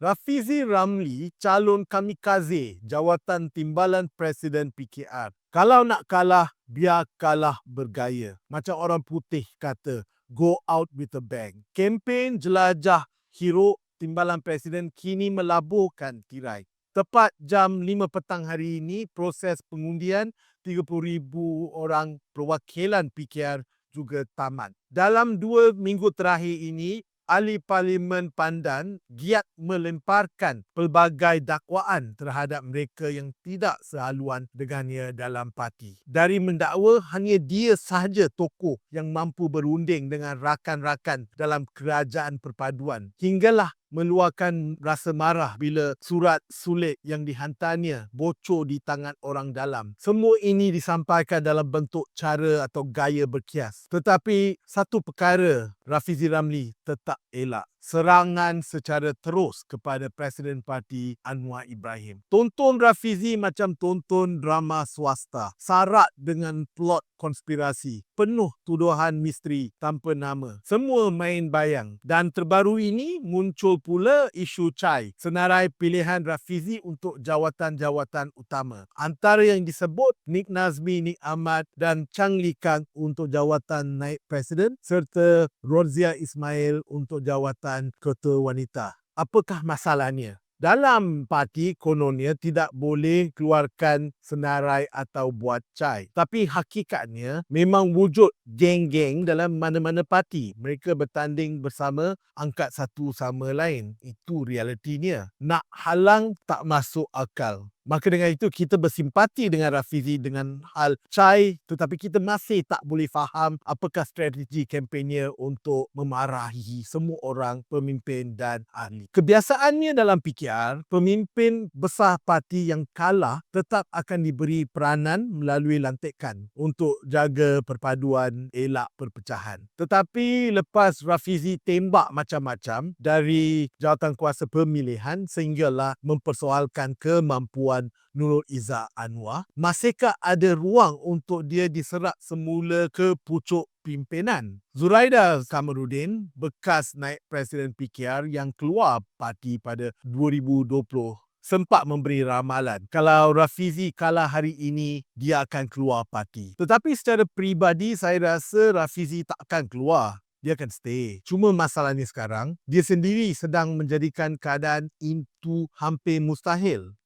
Rafizi Ramli calon kamikaze jawatan timbalan Presiden PKR. Kalau nak kalah, biar kalah bergaya. Macam orang putih kata, go out with a bang. Kempen jelajah hero timbalan Presiden kini melabuhkan tirai. Tepat jam 5 petang hari ini, proses pengundian 30,000 orang perwakilan PKR juga tamat. Dalam dua minggu terakhir ini, ahli parlimen Pandan giat melemparkan pelbagai dakwaan terhadap mereka yang tidak sehaluan dengannya dalam parti. Dari mendakwa hanya dia sahaja tokoh yang mampu berunding dengan rakan-rakan dalam kerajaan perpaduan. Hinggalah meluahkan rasa marah bila surat sulit yang dihantarnya bocor di tangan orang dalam. Semua ini disampaikan dalam bentuk cara atau gaya berkias. Tetapi satu perkara Rafizi Ramli tetap elak. Serangan secara terus kepada Presiden Parti Anwar Ibrahim. Tonton Rafizi macam tonton drama swasta. Sarat dengan plot konspirasi. Penuh tuduhan misteri tanpa nama. Semua main bayang. Dan terbaru ini muncul pula isu CAI. Senarai pilihan Rafizi untuk jawatan-jawatan utama. Antara yang disebut Nik Nazmi, Nik Ahmad dan Chang Li Kang untuk jawatan naib presiden serta Rorzia Ismail untuk jawatan ketua wanita. Apakah masalahnya? Dalam parti kononnya tidak boleh keluarkan senarai atau buat cai. Tapi hakikatnya memang wujud geng-geng dalam mana-mana parti. Mereka bertanding bersama angkat satu sama lain. Itu realitinya. Nak halang tak masuk akal. Maka dengan itu kita bersimpati dengan Rafizi dengan hal Chai tetapi kita masih tak boleh faham apakah strategi kempennya untuk memarahi semua orang pemimpin dan ahli. Kebiasaannya dalam PKR, pemimpin besar parti yang kalah tetap akan diberi peranan melalui lantikan untuk jaga perpaduan elak perpecahan. Tetapi lepas Rafizi tembak macam-macam dari jawatan kuasa pemilihan sehinggalah mempersoalkan kemampuan Nurul Izzah Anwar, masihkah ada ruang untuk dia diserak semula ke pucuk pimpinan? Zuraida Kamarudin, bekas naik Presiden PKR yang keluar parti pada 2020 sempat memberi ramalan kalau Rafizi kalah hari ini dia akan keluar parti. Tetapi secara peribadi saya rasa Rafizi tak akan keluar dia akan stay. Cuma masalahnya sekarang, dia sendiri sedang menjadikan keadaan itu hampir mustahil.